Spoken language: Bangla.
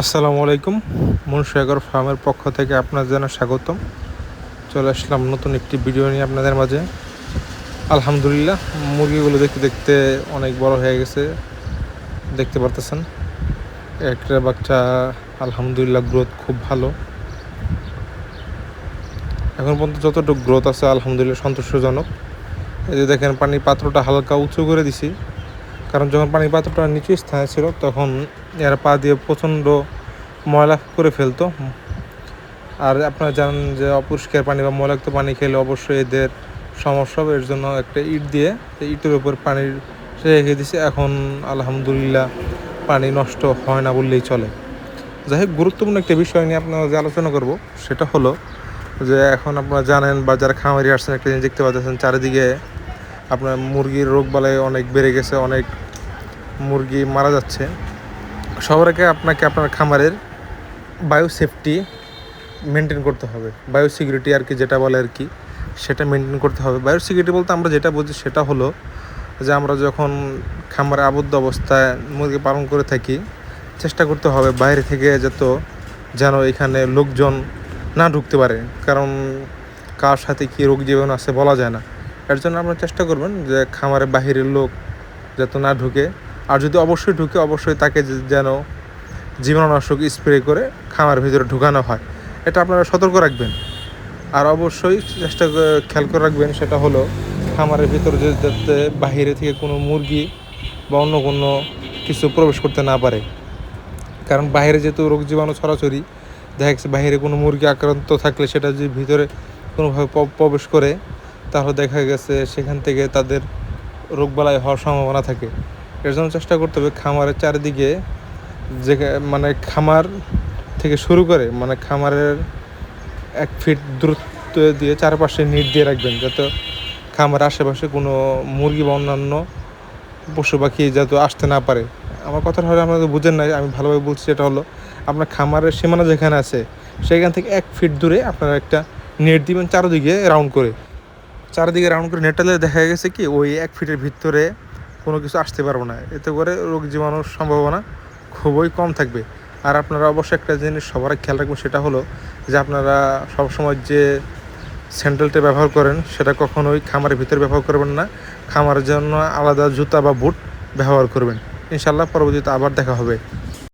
আসসালামু আলাইকুম। মুন্সিয়াগর ফার্মের পক্ষ থেকে আপনার যেন স্বাগতম। চলে আসলাম নতুন একটি ভিডিও নিয়ে আপনাদের মাঝে। আলহামদুলিল্লাহ, মুরগিগুলো দেখতে দেখতে অনেক বড় হয়ে গেছে। দেখতে পারতেছেন, একটা বাচ্চা আলহামদুলিল্লাহ গ্রোথ খুব ভালো। এখন পর্যন্ত যতটুকু গ্রোথ আছে, আলহামদুলিল্লাহ সন্তুষ্টজনক এই যে দেখেন, পানির পাত্রটা হালকা উঁচু করে দিছি। কারণ যখন পানির পাত্রটা নিচু স্থানে ছিল, তখন এরা পা দিয়ে প্রচণ্ড ময়লা করে ফেলতো। আর আপনারা জানেন যে অপরিষ্কার পানি বা ময়লাক্ত পানি খেলে অবশ্যই এদের সমস্যা এর জন্য একটা ইট দিয়ে ইটের উপর পানির রেখে দিছে এখন আলহামদুলিল্লাহ পানি নষ্ট হয় না বললেই চলে। যাই হোক, গুরুত্বপূর্ণ একটা বিষয় নিয়ে আপনারা যে আলোচনা করব, সেটা হলো যে এখন আপনারা জানেন বা যারা খামারি আসছেন, একটা জিনিস দেখতে পাচ্ছেন, চারিদিকে আপনার মুরগির রোগ বালাই অনেক বেড়ে গেছে, অনেক মুরগি মারা যাচ্ছে। সবার আগে আপনাকে আপনার খামারের বায়ো সেফটি মেনটেন করতে হবে। বায়ো সিকিউরিটি আর কি যেটা বলে আর কি, সেটা মেনটেন করতে হবে। বায়ো সিকিউরিটি বলতে আমরা যেটা বুঝি সেটা হলো যে আমরা যখন খামারে আবদ্ধ অবস্থায় মুরগি পালন করে থাকি, চেষ্টা করতে হবে বাইরে থেকে যত যেন এখানে লোকজন না ঢুকতে পারে। কারণ কার সাথে কী রোগ জীবাণু আছে বলা যায় না। এর জন্য আপনারা চেষ্টা করবেন যে খামারে বাহিরের লোক যাতে না ঢুকে আর যদি অবশ্যই ঢুকে, অবশ্যই তাকে যেন জীবাণুনাশক স্প্রে করে খামার ভিতরে ঢুকানো হয়। এটা আপনারা সতর্ক রাখবেন। আর অবশ্যই চেষ্টা খেয়াল করে রাখবেন, সেটা হলো খামারের ভিতরে যাতে বাহিরে থেকে কোনো মুরগি বা অন্য কোনো কিছু প্রবেশ করতে না পারে। কারণ বাইরে যেহেতু রোগ জীবাণু ছড়াছড়ি, দেখা গেছে বাইরে কোনো মুরগি আক্রান্ত থাকলে সেটা যদি ভিতরে কোনোভাবে প্রবেশ করে, তাহলে দেখা গেছে সেখান থেকে তাদের রোগবালাই হওয়ার সম্ভাবনা থাকে। এর জন্য চেষ্টা করতে হবে খামারের চারিদিকে যে মানে খামার থেকে শুরু করে মানে খামারের এক ফিট দূরত্ব দিয়ে চারপাশে নেট দিয়ে রাখবেন, যাতে খামার আশেপাশে কোনো মুরগি বা অন্যান্য পশু পাখি যাতে আসতে না পারে। আমার কথাটা হলে আপনারা বুঝেন না আমি ভালোভাবে বলছি সেটা হলো, আপনার খামারের সীমানা যেখানে আছে, সেখান থেকে এক ফিট দূরে আপনারা একটা নেট দিবেন চারদিকে রাউন্ড করে। চারিদিকে রাউন্ড করে নেটটা দেখা গেছে কি, ওই এক ফিটের ভিতরে কোনো কিছু আসতে পারব না। এতে করে রোগ জীবাণুর সম্ভাবনা খুবই কম থাকবে। আর আপনারা অবশ্যই একটা জিনিস সবার খেয়াল রাখবেন, সেটা হলো যে আপনারা সবসময় যে স্যান্ডেলটা ব্যবহার করেন, সেটা কখনোই খামারের ভিতরে ব্যবহার করবেন না। খামারের জন্য আলাদা জুতা বা বুট ব্যবহার করবেন। ইনশাল্লাহ পরবর্তীতে আবার দেখা হবে।